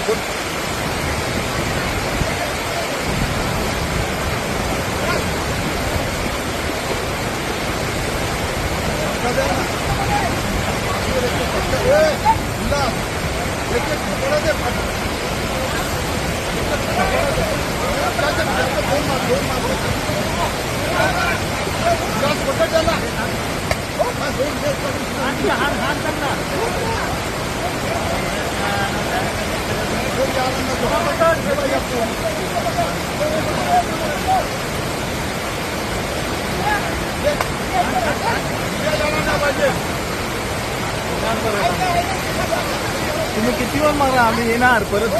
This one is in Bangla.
দেখুন हाथ हाथ करना तुम्ही किती वेळ मागा आम्ही येणार परत.